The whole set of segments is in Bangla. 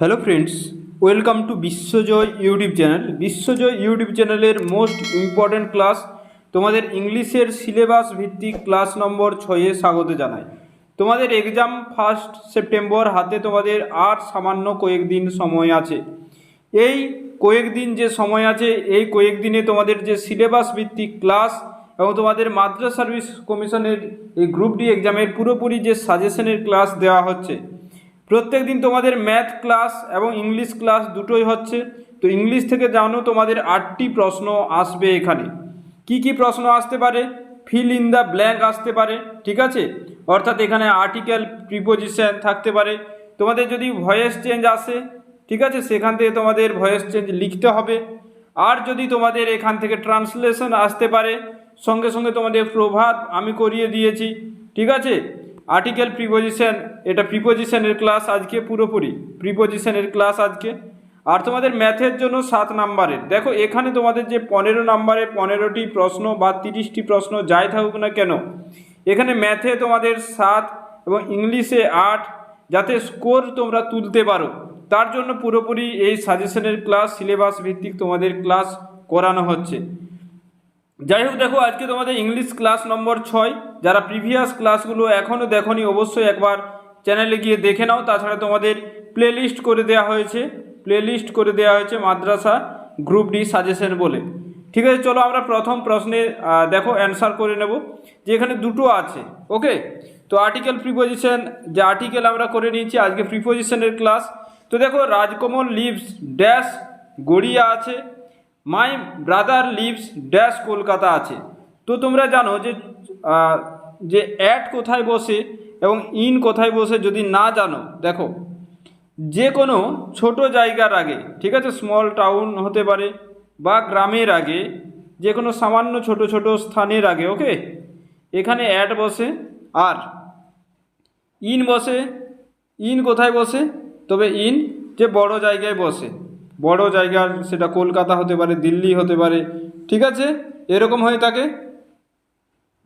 Hello friends welcome to Biswajoy YouTube channel Biswajoy YouTube চ্যানেলের মোস্ট ইম্পর্ট্যান্ট ক্লাস তোমাদের ইংলিশের সিলেবাস ভিত্তিক ক্লাস নম্বর ছয়ে স্বাগত জানাই। তোমাদের এক্সাম ফার্স্ট সেপ্টেম্বর হাতে তোমাদের আর সামান্য কয়েকদিন সময় আছে। এই কয়েকদিন যে সময় আছে, এই কয়েকদিনে তোমাদের যে সিলেবাস ভিত্তিক ক্লাস এবং তোমাদের মাদ্রাস সার্ভিস কমিশনের এই গ্রুপ ডি এক্সামের পুরোপুরি যে সাজেশনের ক্লাস দেওয়া হচ্ছে প্রত্যেক দিন তোমাদের ম্যাথ ক্লাস এবং ইংলিশ ক্লাস দুটোই হচ্ছে। তো ইংলিশ থেকে জানো তোমাদের আটটি প্রশ্ন আসবে এখানে। কি কি প্রশ্ন আসতে পারে? ফিল ইন দ্য ব্ল্যাঙ্ক আসতে পারে, ঠিক আছে? অর্থাৎ এখানে আর্টিকেল প্রিপোজিশন থাকতে পারে। তোমাদের যদি ভয়েস চেঞ্জ আসে, ঠিক আছে? সেখান থেকে তোমাদের ভয়েস চেঞ্জ লিখতে হবে। আর যদি তোমাদের এখান থেকে ট্রান্সলেশন আসতে পারে, সঙ্গে সঙ্গে তোমাদের প্রভাব আমি করিয়ে দিয়েছি, ঠিক আছে? আর্টিকেল প্রিপোজিশন এটা প্রিপোজিশনের ক্লাস আজকে পুরোপুরি। প্রিপোজিশনের ক্লাস আজকে। আর তোমাদের ম্যাথের জন্য সাত নাম্বারের দেখো, এখানে তোমাদের যে পনেরো নাম্বারে পনেরোটি প্রশ্ন বা তিরিশটি প্রশ্ন যাই থাকুক না কেন, এখানে ম্যাথে তোমাদের সাত এবং ইংলিশে আট, যাতে স্কোর তোমরা তুলতে পারো। তার জন্য পুরোপুরি এই সাজেশনের ক্লাস সিলেবাস ভিত্তিক তোমাদের ক্লাস করানো হচ্ছে। যাই হোক দেখো, আজকে তোমাদের ইংলিশ ক্লাস নম্বর ছয়। যারা প্রিভিয়াস ক্লাসগুলো এখনও দেখনি, অবশ্যই একবার চ্যানেলে গিয়ে দেখে নাও। তাছাড়া তোমাদের প্লেলিস্ট করে দেওয়া হয়েছে। প্লেলিস্ট করে দেওয়া হয়েছে মাদ্রাসা গ্রুপ ডি সাজেশন বলে। ঠিক আছে, চলো আমরা প্রথম প্রশ্নে দেখো অ্যান্সার করে নেব। যে এখানে দুটো আছে ওকে তো আর্টিকেল প্রিপোজিশন যে আর্টিকেল আমরা করে নিয়েছি, আজকে প্রিপোজিশনের ক্লাস তো দেখো, রাজকমল লিভস ড্যাশ গড়িয়া আছে। My brother lives dash Kolkata আছে। তো তোমরা জানো যে যে অ্যাট কোথায় বসে এবং ইন কোথায় বসে যদি না জানো, দেখো, যে কোনো ছোট জায়গার আগে, ঠিক আছে স্মল টাউন হতে পারে বা গ্রামের আগে, যে কোনো সামান্য ছোট ছোট স্থানের আগে ওকে এখানে অ্যাড বসে, আর ইন বসে ইন কোথায় বসে? তবে ইন যে বড় জায়গায় বসে। বড় জায়গার সেটা কলকাতা হতে পারে, দিল্লি হতে পারে, ঠিক আছে? এরকম হয়ে থাকে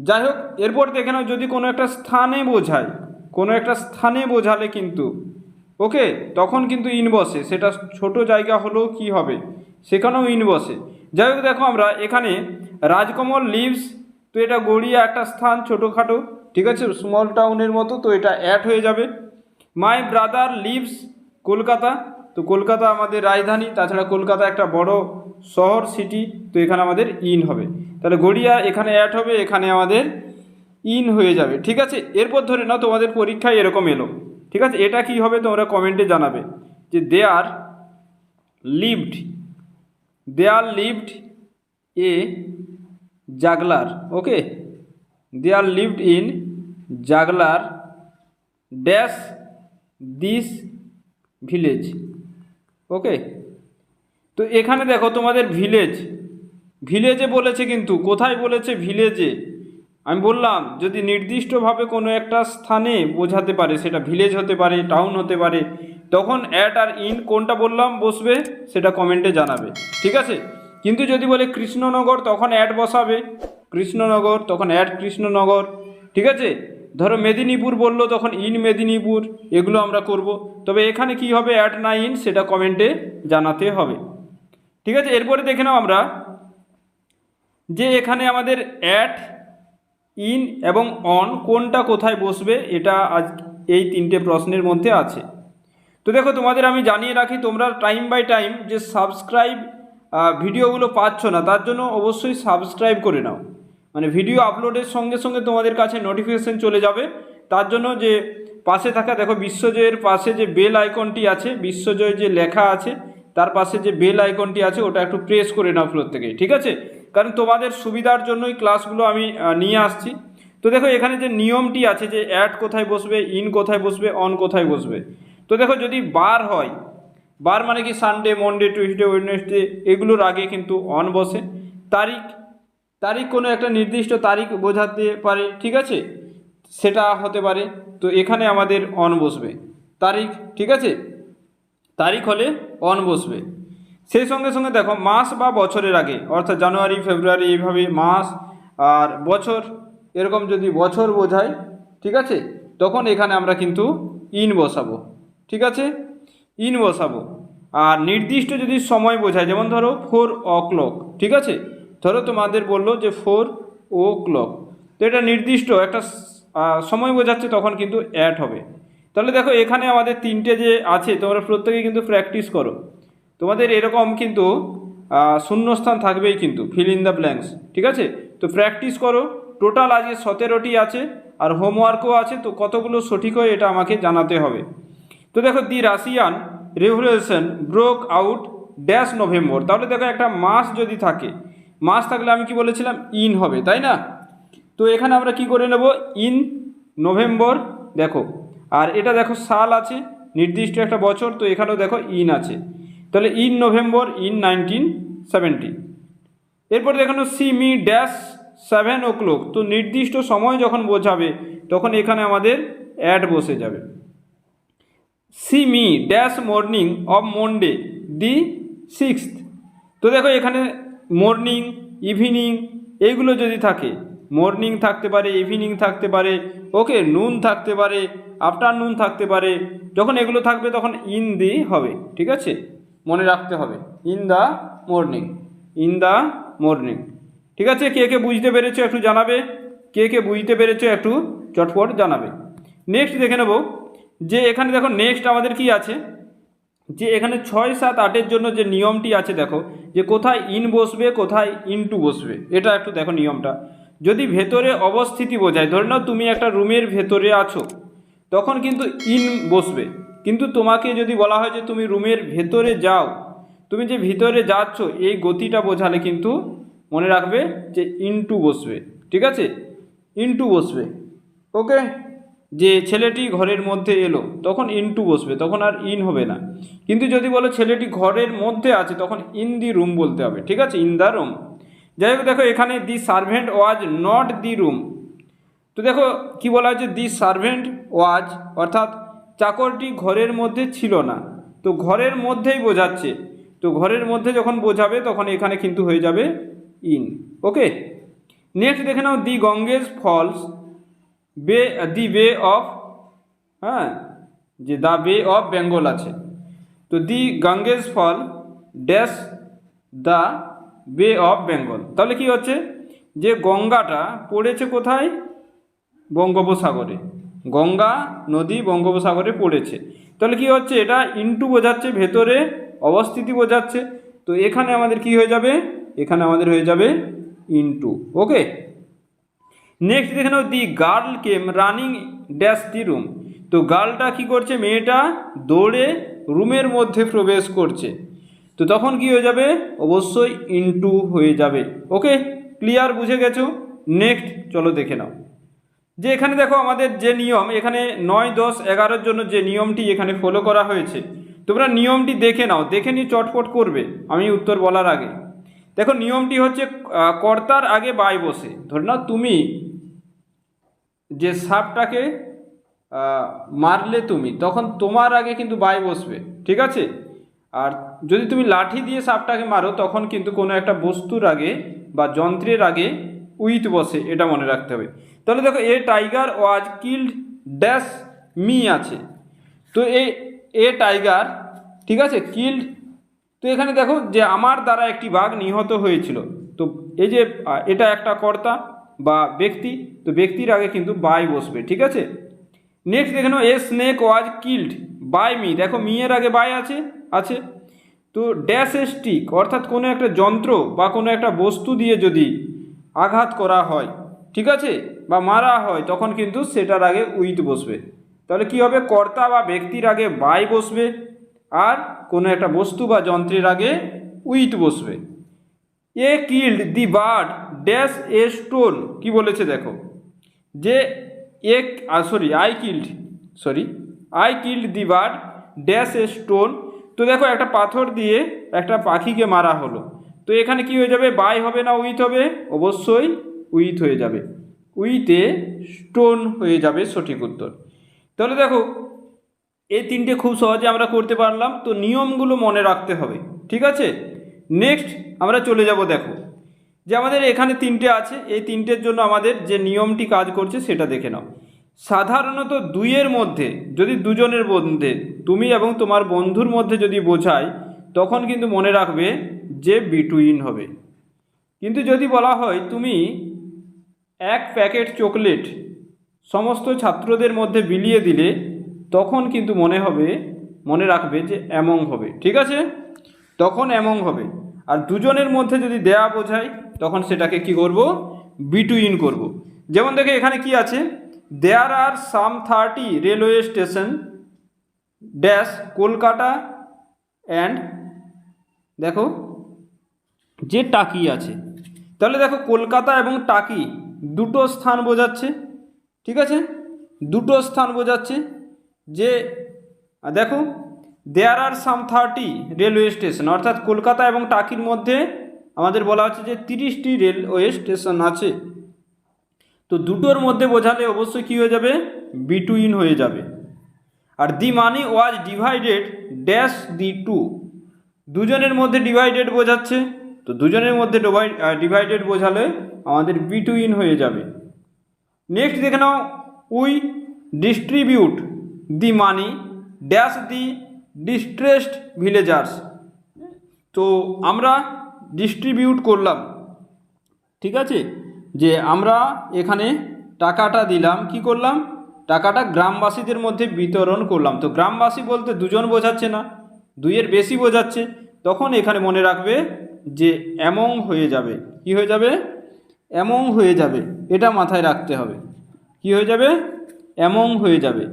যাই হোক, এরপর দেখে নাও যদি কোনো একটা স্থানে বোঝায়, কোনো একটা স্থানে বোঝালে কিন্তু, ওকে? তখন কিন্তু ইন বসে। সেটা ছোট জায়গা হলেও কি হবে? সেখানেও ইন বসে। যাই হোক, দেখো আমরা এখানে রাজকমল লিভস তো এটা গড়িয়া একটা স্থান ছোটোখাটো, ঠিক আছে? স্মল টাউনের মতো, তো এটা অ্যাড হয়ে যাবে। My brother lives Kolkata. তো কলকাতা আমাদের রাজধানী, তাছাড়া কলকাতা একটা বড় শহর সিটি তো এখানে আমাদের ইন হবে। তাহলে গড়িয়া এখানে অ্যাড হবে, এখানে আমাদের ইন হয়ে যাবে, ঠিক আছে? এরপর ধরে নাও, তোমাদের পরীক্ষায় এরকম এলো, ঠিক আছে? এটা কি হবে তোমরা কমেন্টে জানাবে, যে they are lived they are lived a juggler okay they are lived in juggler dash this village okay তো এখানে দেখো তোমাদের ভিলেজ ভিলেজে বলেছে কিন্তু, কোথায় বলেছে ভিলেজে আমি বললাম, যদি নির্দিষ্টভাবে কোনো একটা স্থানে বোঝাতে পারে, সেটা ভিলেজ হতে পারে টাউন হতে পারে, তখন অ্যাট আর ইন কোনটা বললাম বসবে, সেটা কমেন্টে জানাবে, ঠিক আছে? কিন্তু যদি বলে কৃষ্ণনগর, তখন অ্যাড বসাবে, কৃষ্ণনগর, তখন অ্যাড কৃষ্ণনগর, ঠিক আছে? ধরো মেদিনীপুর বলল তখন ইন মেদিনীপুর, এগুলো আমরা করব। তবে এখানে কি হবে? অ্যাট না ইন সেটা কমেন্টে জানাতে হবে। ঠিক আছে? এরপরে দেখে নাও আমরা যে এখানে আমাদের অ্যাট ইন এবং অন কোনটা কোথায় বসবে এটা আজ এই তিনটে প্রশ্নের মধ্যে আছে। তো দেখো, তোমাদের আমি জানিয়ে রাখি, তোমরা টাইম বাই টাইম যে সাবস্ক্রাইব ভিডিওগুলো পাচ্ছ না, তার জন্য অবশ্যই সাবস্ক্রাইব করে নাও। মানে ভিডিও আপলোডের সঙ্গে সঙ্গে তোমাদের কাছে নোটিফিকেশন চলে যাবে। তার জন্য যে পাশে থাকা, দেখো বিশ্বজয়ের পাশে যে বেল আইকনটি আছে, বিশ্বজয় যে লেখা আছে, তার পাশে যে বেল আইকনটি আছে, ওটা একটু প্রেস করে নাও প্রত্যেকেই ঠিক আছে? কারণ তোমাদের সুবিধার জন্যই ক্লাসগুলো আমি নিয়ে আসছি। তো দেখো এখানে যে নিয়মটি আছে যে অ্যাড কোথায় বসবে ইন কোথায় বসবে অন কোথায় বসবে। তো দেখো যদি বার হয় বার মানে কি সানডে মনডে টিউসডে ওয়েডনেসডে এগুলোর আগে কিন্তু অন বসে। তারিখ তারিখ কোনো একটা নির্দিষ্ট তারিখ বোঝাতে পারে, ঠিক আছে? সেটা হতে পারে। তো এখানে আমাদের অন বসবে। তারিখ, ঠিক আছে? তারিখ হলে অন বসবে। সেই সঙ্গে সঙ্গে দেখো, মাস বা বছরের আগে, অর্থাৎ জানুয়ারি, ফেব্রুয়ারি, এইভাবে মাস আর বছর, এরকম যদি বছর বোঝায় ঠিক আছে? তখন এখানে আমরা কিন্তু ইন বসাবো, ঠিক আছে? ইন বসাবো। আর নির্দিষ্ট যদি সময় বোঝায়, যেমন ধরো, ফোর ও ক্লক, ঠিক আছে? ধরো তোমাদের বলল যে ফোর ও ক্লক তো এটা নির্দিষ্ট একটা সময় বোঝাচ্ছে, তখন কিন্তু অ্যাড হবে। তাহলে দেখো এখানে আমাদের তিনটে যে আছে, তোমরা প্রত্যেকে কিন্তু প্র্যাকটিস করো। তোমাদের এরকম কিন্তু শূন্যস্থান থাকবেই কিন্তু ফিল ইন দ্য ব্ল্যাঙ্কস ঠিক আছে? তো প্র্যাকটিস করো। টোটাল আজকে সতেরোটি আছে, আর হোমওয়ার্কও আছে, তো কতগুলো সঠিক হয় এটা আমাকে জানাতে হবে। তো দেখো the Russian revolution broke out dash November তাহলে দেখো একটা মাস যদি থাকে মাস থাকলে আমি কি বলেছিলাম? ইন হবে, তাই না? তো এখানে আমরা কি করে নেব? ইন নভেম্বর, দেখো, আর এটা দেখো সাল আছে, নির্দিষ্ট একটা বছর, তো এখানেও দেখো ইন আছে। তাহলে in November, in nineteen seventy. এরপর দেখানো see, me, dash, seven o'clock. তো নির্দিষ্ট সময় যখন বোঝাবে, তখন এখানে আমাদের অ্যাড বসে যাবে। See, me, dash morning of Monday, the sixth. তো দেখো এখানে মর্নিং ইভিনিং এইগুলো যদি থাকে মর্নিং থাকতে পারে ইভিনিং থাকতে পারে ওকে নুন থাকতে পারে আফটারনুন থাকতে পারে, যখন এগুলো থাকবে তখন ইন দি হবে, ঠিক আছে? মনে রাখতে হবে in the morning in the morning ঠিক আছে? কে কে বুঝতে পেরেছ একটু জানাবে? কে কে বুঝতে পেরেছ একটু চটপট জানাবে। নেক্সট দেখে নেব, যে এখানে দেখো নেক্সট আমাদের কি আছে? যে এখানে ছয় সাত আটের জন্য যে নিয়মটি আছে, দেখো, যে কোথায় ইন বসবে, কোথায় ইনটু বসবে, এটা একটু দেখো নিয়মটা। যদি ভেতরে অবস্থিতি বোঝায়, ধরে নাও তুমি একটা রুমের ভেতরে আছো, তখন কিন্তু ইন বসবে। কিন্তু তোমাকে যদি বলা হয় যে তুমি রুমের ভেতরে যাও, তুমি যে ভিতরে যাচ্ছ, এই গতিটা বোঝালে কিন্তু মনে রাখবে যে ইনটু বসবে, ঠিক আছে? ইনটু বসবে ওকে যে ছেলেটি ঘরের মধ্যে এলো, তখন ইনটু বসবে, তখন আর ইন হবে না। কিন্তু যদি বলো ছেলেটি ঘরের মধ্যে আছে, তখন ইন দি রুম বলতে হবে, ঠিক আছে? In the room. যাই হোক, দেখো এখানে the servant was not the room. তো দেখো কি বলা হয়েছে? দি সার্ভেন্ট ওয়াজ, অর্থাৎ চাকরটি ঘরের মধ্যে ছিল না। তো ঘরের মধ্যেই বোঝাচ্ছে। তো ঘরের মধ্যে যখন বোঝাবে, তখন এখানে কিন্তু হয়ে যাবে ইন। ওকে? নেক্সট দেখে নাও দি গঙ্গেজ ফলস। বে দি বে অফ হ্যাঁ যে দ্য বে অফ বেঙ্গল আছে। তো the Ganges fall dash the bay of Bengal তাহলে কি হচ্ছে? যে গঙ্গাটা পড়েছে কোথায়? বঙ্গোপসাগরে। গঙ্গা নদী বঙ্গোপসাগরে পড়েছে। তাহলে কি হচ্ছে? এটা ইনটু বোঝাচ্ছে, ভেতরে অবস্থিতি বোঝাচ্ছে। তো এখানে আমাদের কি হয়ে যাবে? এখানে আমাদের হয়ে যাবে ইনটু ওকে নেক্সট দেখে নাও the girl came running dash the room তো গার্লটা কি করছে? মেয়েটা দৌড়ে রুমের মধ্যে প্রবেশ করছে। তো তখন কি হয়ে যাবে? অবশ্যই ইনটু হয়ে যাবে। ওকে ক্লিয়ার বুঝে গেছো? নেক্সট চলো দেখে নাও। যে এখানে দেখো আমাদের যে নিয়ম, এখানে নয়, দশ, এগারোর জন্য যে নিয়মটি এখানে ফলো করা হয়েছে। তোমরা নিয়মটি দেখে নাও। দেখে নিয়ে চটপট করবে, আমি উত্তর বলার আগে। দেখো, নিয়মটি হচ্ছে কর্তার আগে বাই বসে। ধরে নাও, তুমি যে সাপটাকে মারলে তুমি, তখন তোমার আগে কিন্তু বাই বসবে, ঠিক আছে? আর যদি তুমি লাঠি দিয়ে সাপটাকে মারো, তখন কিন্তু কোনো একটা বস্তুর আগে বা যন্ত্রের আগে উইথ বসে, এটা মনে রাখতে হবে। তাহলে দেখো, a tiger was killed dash me আছে। তো এ এ টাইগার, ঠিক আছে, কিল্ড, তো এখানে দেখো যে আমার দ্বারা একটি বাঘ নিহত হয়েছিল। তো এই যে এটা একটা কর্তা বা ব্যক্তি, তো ব্যক্তির আগে কিন্তু বাই বসবে, ঠিক আছে? নেক্সট দেখে নাও a snake was killed by me দেখো মি এর আগে বাই আছে আছে। তো ড্যাশ স্টিক অর্থাৎ কোনো একটা যন্ত্র বা কোনো একটা বস্তু দিয়ে যদি আঘাত করা হয়, ঠিক আছে? বা মারা হয়, তখন কিন্তু সেটার আগে উইথ বসবে। তাহলে কি হবে? কর্তা বা ব্যক্তির আগে বাই বসবে, আর কোনো একটা বস্তু বা যন্ত্রের আগে উইথ বসবে। A killed the bird dash a stone কি বলেছে দেখো? যে এক sorry I killed sorry I killed the bird dash a stone তো দেখো, একটা পাথর দিয়ে একটা পাখিকে মারা হলো। তো এখানে কি হয়ে যাবে? বাই হবে না উইথ হবে? অবশ্যই উইথ হয়ে যাবে। উইথে স্টোন হয়ে যাবে, সঠিক উত্তর। তাহলে দেখো, এই তিনটে খুব সহজে আমরা করতে পারলাম। তো নিয়মগুলো মনে রাখতে হবে, ঠিক আছে? নেক্সট আমরা চলে যাব দেখো। যে আমাদের এখানে তিনটে আছে, এই তিনটের জন্য আমাদের যে নিয়মটি কাজ করছে সেটা দেখে নাও। সাধারণত দুইয়ের মধ্যে, যদি দুজনের মধ্যে, তুমি এবং তোমার বন্ধুর মধ্যে যদি বোঝায়, তখন কিন্তু মনে রাখবে যে বিটুইন হবে। কিন্তু যদি বলা হয় তুমি এক প্যাকেট চকলেট সমস্ত ছাত্রদের মধ্যে বিলিয়ে দিলে, তখন কিন্তু মনে হবে, মনে রাখবে যে অ্যামং হবে। ঠিক আছে? তখন অ্যামং হবে। আর দুজনের মধ্যে যদি দেয়া বোঝায়, তখন সেটাকে কি করব? বিটুইন করব। যেমন দেখে এখানে কি আছে? There are some thirty railway station dash Kolkata and দেখো, যে টাকি আছে। তাহলে দেখো কলকাতা এবং টাকি দুটো স্থান বোঝাচ্ছে, ঠিক আছে? দুটো স্থান বোঝাচ্ছে যে দেখো there are some thirty railway station অর্থাৎ কলকাতা এবং টাকির মধ্যে আমাদের বলা হচ্ছে যে তিরিশটি রেলওয়ে স্টেশন আছে। তো দুটোর মধ্যে বোঝালে অবশ্যই কী হয়ে যাবে? বিটুইন হয়ে যাবে। আর the money was divided dash the two দুজনের মধ্যে ডিভাইডেড বোঝাচ্ছে। তো দুজনের মধ্যে ডিভাইডেড বোঝালে আমাদের বিটুইন হয়ে যাবে। নেক্সট দেখে নাও we distribute the money dash the distressed villagers তো আমরা ডিস্ট্রিবিউট করলাম। ঠিক আছে? যে আমরা এখানে টাকাটা দিলাম, কি করলাম? টাকাটা গ্রামবাসীদের মধ্যে বিতরণ করলাম। তো গ্রামবাসী বলতে দুজন বোঝাচ্ছে না, দুইয়ের বেশি বোঝাচ্ছে। তখন এখানে মনে রাখবে যে অ্যামং হয়ে যাবে। কি হয়ে যাবে? অ্যামং হয়ে যাবে। এটা মাথায় রাখতে হবে। কি হয়ে যাবে? অ্যামং হয়ে যাবে।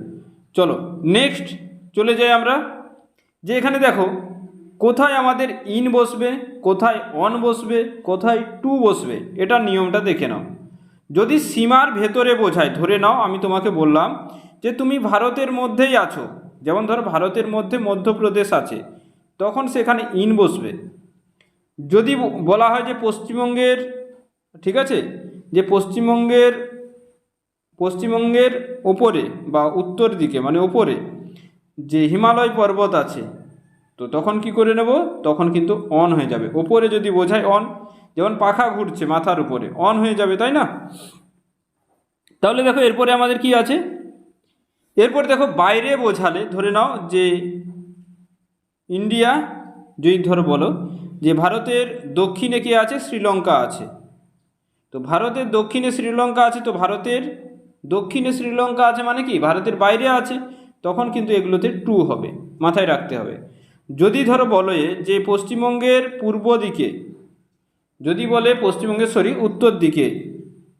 চলো নেক্সট চলে যাই আমরা। যে এখানে দেখো, কোথায় আমাদের ইন বসবে, কোথায় অন বসবে, কোথায় টু বসবে, এটা নিয়মটা দেখে নাও। যদি সীমার ভেতরে বোঝায়, ধরে নাও আমি তোমাকে বললাম যে তুমি ভারতের মধ্যেই আছো, যেমন ধরো ভারতের মধ্যে মধ্যপ্রদেশ আছে, তখন সেখানে ইন বসবে। যদি বলা হয় যে পশ্চিমবঙ্গের, ঠিক আছে? যে পশ্চিমবঙ্গের পশ্চিমবঙ্গের ওপরে বা উত্তর দিকে মানে ওপরে যে হিমালয় পর্বত আছে, তো তখন কি করে নেব? তখন কিন্তু অন হয়ে যাবে। ওপরে যদি বোঝায় অন, যেমন পাখা ঘুরছে মাথার উপরে, অন হয়ে যাবে, তাই না? তাহলে দেখো, এরপরে আমাদের কি আছে? এরপর দেখো, বাইরে বোঝালে, ধরে নাও যে ইন্ডিয়া, যদি ধরো বলো, যে ভারতের দক্ষিণে কি আছে? শ্রীলঙ্কা আছে। তো ভারতের দক্ষিণে শ্রীলঙ্কা আছে, তো ভারতের দক্ষিণে শ্রীলঙ্কা আছে মানে কি? ভারতের বাইরে আছে। তখন কিন্তু এগুলোতে টু হবে, মাথায় রাখতে হবে। যদি ধরো বলে যে পশ্চিমবঙ্গের পূর্ব দিকে, যদি বলে পশ্চিমবঙ্গের সরি উত্তর দিকে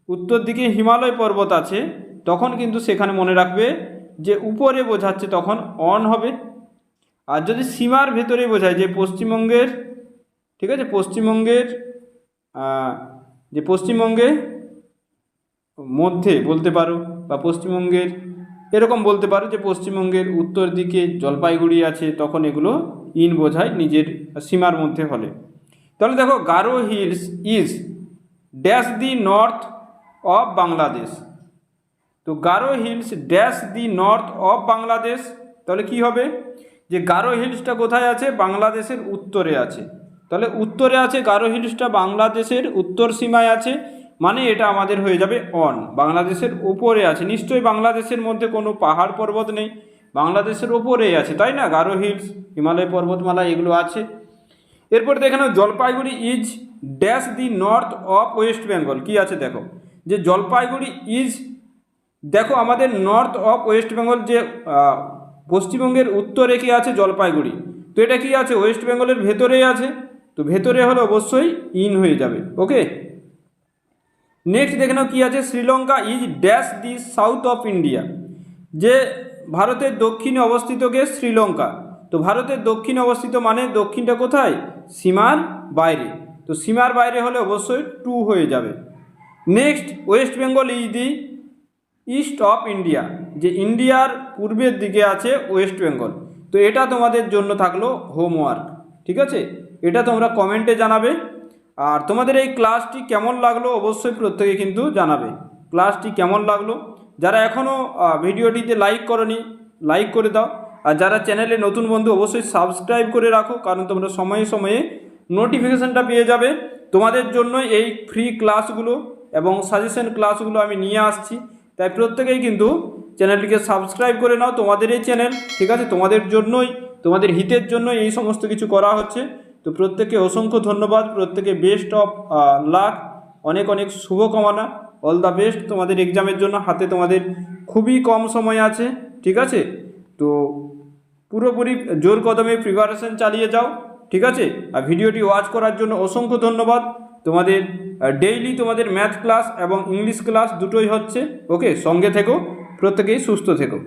উত্তর দিকে হিমালয় পর্বত আছে, তখন কিন্তু সেখানে মনে রাখবে যে উপরে বোঝাচ্ছে তখন অন হবে। আর যদি সীমার ভেতরে বোঝায় যে পশ্চিমবঙ্গের, ঠিক আছে, পশ্চিমবঙ্গের যে পশ্চিমবঙ্গে মধ্যে বলতে পারো, বা পশ্চিমবঙ্গের এরকম বলতে পারো যে পশ্চিমবঙ্গের উত্তর দিকে জলপাইগুড়ি আছে, তখন এগুলো ইন বোঝায় নিজের সীমার মধ্যে হলে। তাহলে দেখো, Garo hills is dash the north of Bangladesh. তো Garo hills dash the north of Bangladesh, তাহলে কি হবে? যে গারো হিলসটা কোথায় আছে? বাংলাদেশের উত্তরে আছে। তাহলে উত্তরে আছে, গারো হিলসটা বাংলাদেশের উত্তর সীমায় আছে। মানে এটা আমাদের হয়ে যাবে অন। বাংলাদেশের উপরে আছে। নিশ্চয়ই বাংলাদেশের মধ্যে কোনো পাহাড় পর্বত নেই। বাংলাদেশের ওপরেই আছে, তাই না? গারো হিলস, হিমালয় পর্বতমালা, এগুলো আছে। এরপর দেখে নাও, Jalpaiguri is dash the north of West Bengal. কি আছে দেখো? যে জলপাইগুড়ি ইজ, দেখো আমাদের নর্থ অফ ওয়েস্ট বেঙ্গল যে পশ্চিমবঙ্গের উত্তরে কি আছে? জলপাইগুড়ি। তো এটা কি আছে? ওয়েস্ট বেঙ্গলের ভেতরেই আছে। তো ভেতরে হলে অবশ্যই ইন হয়ে যাবে। ওকে? নেক্সট দেখে নাও কি আছে? Sri Lanka is dash the south of India যে ভারতের দক্ষিণে অবস্থিত কে? শ্রীলঙ্কা। তো ভারতের দক্ষিণে অবস্থিত মানে দক্ষিণটা কোথায়? সীমার বাইরে। তো সীমার বাইরে হলে অবশ্যই টু হয়ে যাবে। Next West Bengal is the east of India যে ইন্ডিয়ার পূর্বের দিকে আছে ওয়েস্ট বেঙ্গল তো এটা তোমাদের জন্য থাকল হোমওয়ার্ক ঠিক আছে? এটা তোমরা কমেন্টে জানাবে। আর তোমাদের এই ক্লাসটি কেমন লাগল অবশ্যই প্রত্যেকে কিন্তু জানাবে। ক্লাসটি কেমন লাগল? যারা এখনও ভিডিওটিতে লাইক করনি লাইক করে দাও। আর যারা চ্যানেলে নতুন বন্ধু অবশ্যই সাবস্ক্রাইব করে রাখো, কারণ তোমরা সময়ে সময়ে নোটিফিকেশানটা পেয়ে যাবে। তোমাদের জন্য এই ফ্রি ক্লাসগুলো এবং সাজেশন ক্লাসগুলো আমি নিয়ে আসছি। তাই প্রত্যেকেই কিন্তু চ্যানেলটিকে সাবস্ক্রাইব করে নাও। তোমাদের এই চ্যানেল ঠিক আছে? তোমাদের জন্যই, তোমাদের হিতের জন্যই এই সমস্ত কিছু করা হচ্ছে। তো প্রত্যেকে অসংখ্য ধন্যবাদ, প্রত্যেকে বেস্ট অফ লাক অনেক অনেক শুভকামনা। অল দ্য বেস্ট তোমাদের এক্সামের জন্য, হাতে তোমাদের খুবই কম সময় আছে, ঠিক আছে? তো পুরোপুরি জোর কদমে প্রিপারেশন চালিয়ে যাও, ঠিক আছে? আর ভিডিওটি ওয়াচ করার জন্য অসংখ্য ধন্যবাদ। তোমাদের ডেইলি তোমাদের ম্যাথ ক্লাস এবং ইংলিশ ক্লাস দুটোই হচ্ছে ওকে সঙ্গে থেকো, প্রত্যেকেই সুস্থ থেকো।